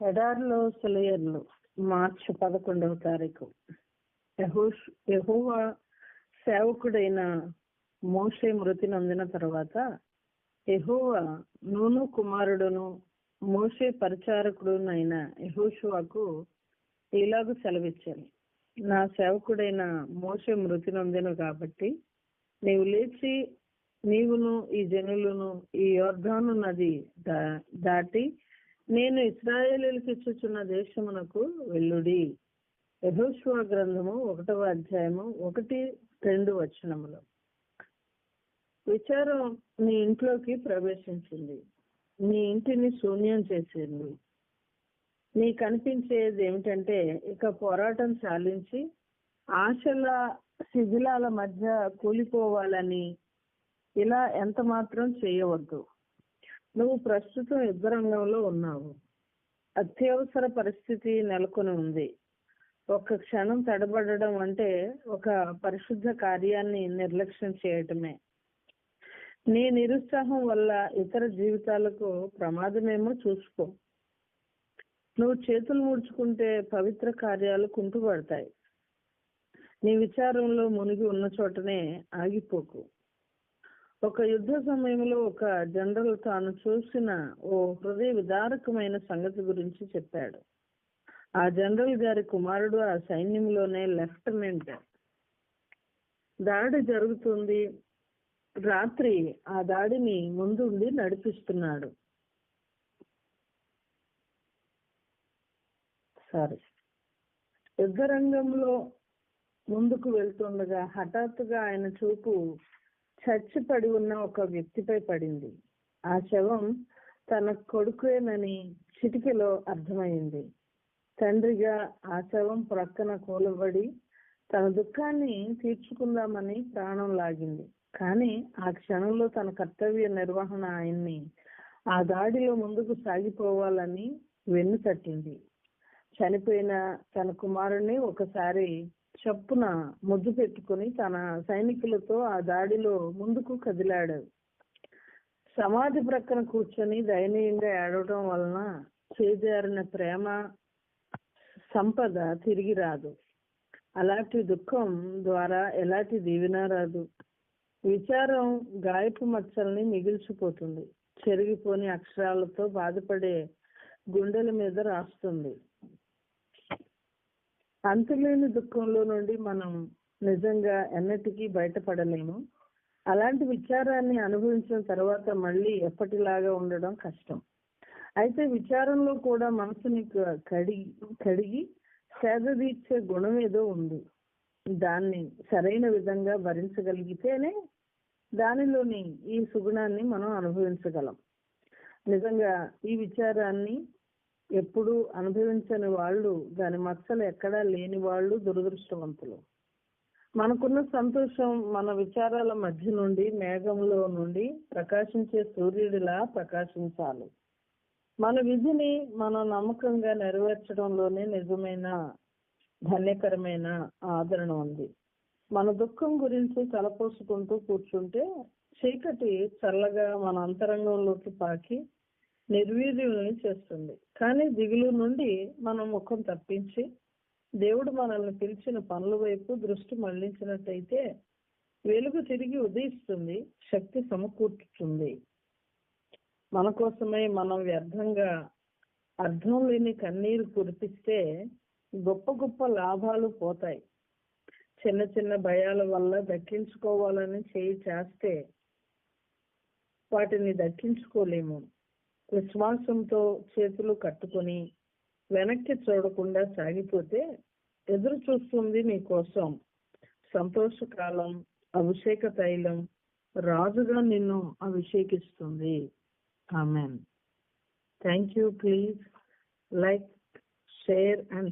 ఎడార్లో సెలయర్లు మార్చి పదకొండవ తారీఖు. యహోవా సేవకుడైన మోషే మృతి నొందిన తర్వాత యహోవా నూను కుమారుడును మోషే పరిచారకుడునైన యహోషువాకు ఇలాగ సెలవిచ్చాను. నా సేవకుడైన మోషే మృతి నొందిను కాబట్టి నీవు లేచి నీవును ఈ జనులను ఈ యోర్ధాను నది దా- దాటి నేను ఇస్రాయేలీలకు ఇచ్చుచున్న దేశమునకు వెళ్ళుడి. యెహోషువ గ్రంథము ఒకటవ అధ్యాయము ఒకటి రెండు వచనములు. విచారం నీ ఇంట్లోకి ప్రవేశించింది. నీ ఇంటిని శూన్యం చేసింది. నీ కనిపించేది ఏమిటంటే ఇక పోరాటం చాలించి ఆశల శిథిలాల మధ్య కూలిపోవాలని ఇలా ఎంత మాత్రం చేయవద్దు. నువ్వు ప్రస్తుతం యుద్ధ రంగంలో ఉన్నావు. అత్యవసర పరిస్థితి నెలకొని ఉంది. ఒక్క క్షణం తడబడడం అంటే ఒక పరిశుద్ధ కార్యాన్ని నిర్లక్ష్యం చేయటమే. నీ నిరుత్సాహం వల్ల ఇతర జీవితాలకు ప్రమాదమేమో చూసుకో. నువ్వు చేతులు ముడుచుకుంటే పవిత్ర కార్యాలు కుంటుపడతాయి. నీ విచారంలో మునిగి ఉన్న చోటనే ఆగిపోకు. ఒక యుద్ధ సమయంలో ఒక జనరల్ తాను చూసిన ఓ హృదయ విదారకమైన సంగతి గురించి చెప్పాడు. ఆ జనరల్ గారి కుమారుడు ఆ సైన్యంలోనే లెఫ్టినెంట్. దాడి జరుగుతుంది. రాత్రి ఆ దాడిని ముందుండి నడిపిస్తున్నాడు. సారీ. యుద్ధ రంగంలో ముందుకు వెళ్తుండగా హఠాత్తుగా ఆయన చూపు చచ్చి పడి ఉన్న ఒక వ్యక్తిపై పడింది. ఆ శవం తన కొడుకేనని చిటికెలో అర్థమైంది. తండ్రిగా ఆ శవం ప్రక్కన కూలబడి తన దుఃఖాన్ని తీర్చుకుందామని ప్రాణం లాగింది. కానీ ఆ క్షణంలో తన కర్తవ్య నిర్వహణ ఆయన్ని ఆ దాడిలో ముందుకు సాగిపోవాలని వెన్ను తట్టింది. చనిపోయిన తన కుమారుణ్ణి ఒకసారి చప్పున ముద్దు పెట్టుకుని తన సైనికులతో ఆ దాడిలో ముందుకు కదిలాడు. సమాధి ప్రక్కన కూర్చొని దయనీయంగా ఏడవటం వలన చేజారిన ప్రేమ సంపద తిరిగి రాదు. అలాంటి దుఃఖం ద్వారా ఎలాంటి దీవెన రాదు. విచారం గాయపు మచ్చల్ని మిగిల్చిపోతుంది. చెరిగిపోని అక్షరాలతో బాధపడే గుండెల మీద రాస్తుంది. అంతులేని దుఃఖంలో నుండి మనం నిజంగా ఎన్నటికీ బయటపడలేము. అలాంటి విచారాన్ని అనుభవించిన తర్వాత మళ్ళీ ఎప్పటిలాగా ఉండడం కష్టం. అయితే విచారంలో కూడా మనసుని కడిగి కడిగి సేద తీర్చే గుణం ఏదో ఉంది. దాన్ని సరైన విధంగా భరించగలిగితేనే దానిలోని ఈ సుగుణాన్ని మనం అనుభవించగలం. నిజంగా ఈ విచారాన్ని ఎప్పుడు అనుభవించని వాళ్ళు దాని మచ్చలు ఎక్కడా లేని వాళ్ళు దురదృష్టవంతులు. మనకున్న సంతోషం మన విచారాల మధ్య నుండి మేఘంలో నుండి ప్రకాశించే సూర్యుడిలా ప్రకాశించాలి. మన విధిని మనం నమ్మకంగా నెరవేర్చడంలోనే నిజమైన ధన్యకరమైన ఆదరణ ఉంది. మన దుఃఖం గురించి తలపోసుకుంటూ కూర్చుంటే చీకటి చల్లగా మన అంతరంగంలోకి పాకి నిర్వీర్యులను చేస్తుంది. కానీ దిగులు నుండి మన ముఖం తప్పించి దేవుడు మనల్ని పిలిచిన పనుల వైపు దృష్టి మళ్ళించినట్టయితే వెలుగు తిరిగి ఉదయిస్తుంది శక్తి సమకూర్చుతుంది. మన కోసమై మనం వ్యర్థంగా అర్థం లేని కన్నీరు కురిపిస్తే గొప్ప గొప్ప లాభాలు పోతాయి. చిన్న చిన్న భయాల వల్ల దక్కించుకోవాలని చేయి చేస్తే వాటిని దక్కించుకోలేము. విశ్వాసంతో చేతులు కట్టుకొని వెనక్కి చూడకుండా సాగిపోతే ఎదురు చూస్తుంది మీకోసం. సంతోషకాలం అభిషేక తైలం రాజుగా నిన్ను అభిషేకిస్తుంది. Amen. Thank you. Please like share and